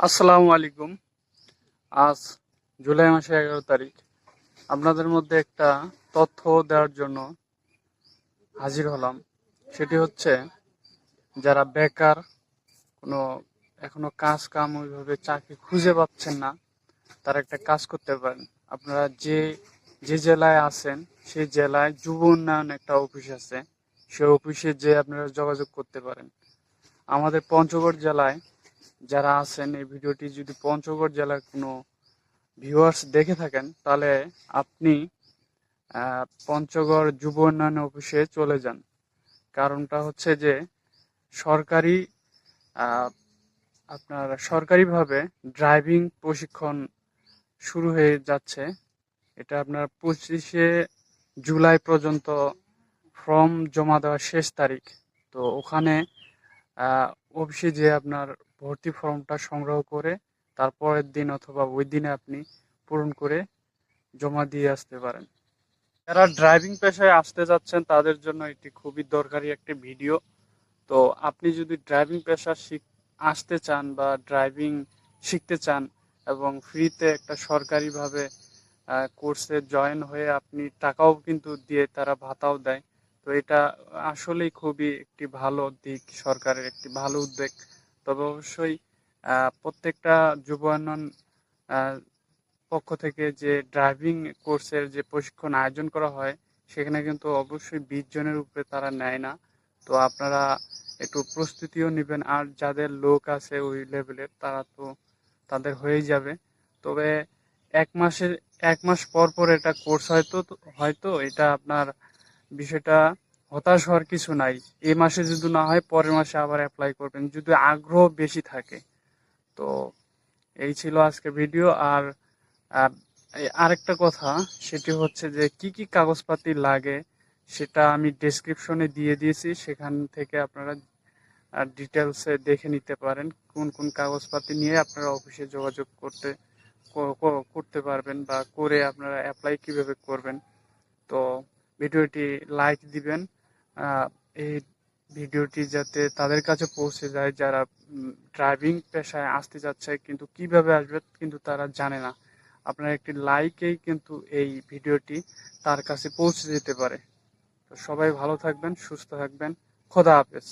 আসসালামু আলাইকুম। আজ জুলাই মাসের এগারো তারিখ। আপনাদের মধ্যে একটা তথ্য দেওয়ার জন্য হাজির হলাম। সেটি হচ্ছে, যারা বেকার, কোনো এখনও কাজ কাম ওইভাবে চাকরি খুঁজে পাচ্ছেন না, তারা একটা কাজ করতে পারেন। আপনারা যে যে জেলায় আছেন, সেই জেলায় যুব উন্নয়ন একটা অফিস আছে। সেই অফিসে যে আপনারা যোগাযোগ করতে পারেন। আমাদের পঞ্চগড় জেলায় যারা আছেন এই ভিডিওটি যদি পঞ্চগড় জেলার কোনো ভিউয়ার্স দেখে থাকেন, তাহলে আপনি পঞ্চগড় যুব উন্নয়ন অফিসে চলে যান। কারণটা হচ্ছে যে সরকারি আপনার সরকারিভাবে ড্রাইভিং প্রশিক্ষণ শুরু হয়ে যাচ্ছে। এটা আপনার পঁচিশে জুলাই পর্যন্ত ফর্ম জমা দেওয়ার শেষ তারিখ। তো ওখানে অফিসে যে আপনার ভর্তি ফর্মটা সংগ্রহ করে তারপরের দিন অথবা ওই দিনে আপনি পূরণ করে জমা দিয়ে আসতে পারেন। যারা ড্রাইভিং পেশায় আসতে যাচ্ছেন, তাদের জন্য এটি খুবই দরকারি একটি ভিডিও তো আপনি যদি ড্রাইভিং পেশা শিখ, আসতে চান বা ড্রাইভিং শিখতে চান এবং ফ্রিতে একটা সরকারিভাবে কোর্সে জয়েন হয়ে আপনি টাকাও কিন্তু দিয়ে তারা ভাতাও দেয় তো এটা আসলেই খুবই একটি ভালো দিক, সরকারের একটি ভালো উদ্যোগ তবে অবশ্যই প্রত্যেকটা যুব উন্নয়ন পক্ষ থেকে যে ড্রাইভিং কোর্সের যে প্রশিক্ষণ আয়োজন করা হয়, সেখানে কিন্তু অবশ্যই বিশ জনের উপরে তারা নেয় না। তো আপনারা একটু প্রস্তুতিও নেবেন, আর যাদের লোক আছে ওই লেভেলের তারা তো তাদের হয়েই যাবে। তবে এক মাসের, এক মাস পর পর এটা কোর্স হয়তো হয়তো এটা আপনার বিষয়টা হতাশ হওয়ার কিছু নাই। এই মাসে যদি না হয়, পরের মাসে আবার অ্যাপ্লাই করবেন, যদি আগ্রহ বেশি থাকে। তো এই ছিল আজকে ভিডিও আর আরেকটা কথা, সেটি হচ্ছে যে কি কি কাগজপাতি লাগে, সেটা আমি ডেসক্রিপশনে দিয়ে দিয়েছি। সেখান থেকে আপনারা ডিটেলসে দেখে নিতে পারেন, কোন কোন কাগজপাতি নিয়ে আপনারা অফিসে যোগাযোগ করতে করতে পারবেন, বা করে আপনারা অ্যাপ্লাই কীভাবে করবেন। তো ভিডিওটি লাইক দিবেন এই ভিডিওটি যাতে তাদের কাছে পৌঁছে যায় যারা ড্রাইভিং পেশায় আসতে যাচ্ছে, কিন্তু কীভাবে আসবে কিন্তু তারা জানে না। আপনার একটি লাইকেই কিন্তু এই ভিডিওটি তার কাছে পৌঁছে যেতে পারে। তো সবাই ভালো থাকবেন, সুস্থ থাকবেন, খোদা হাফেজ।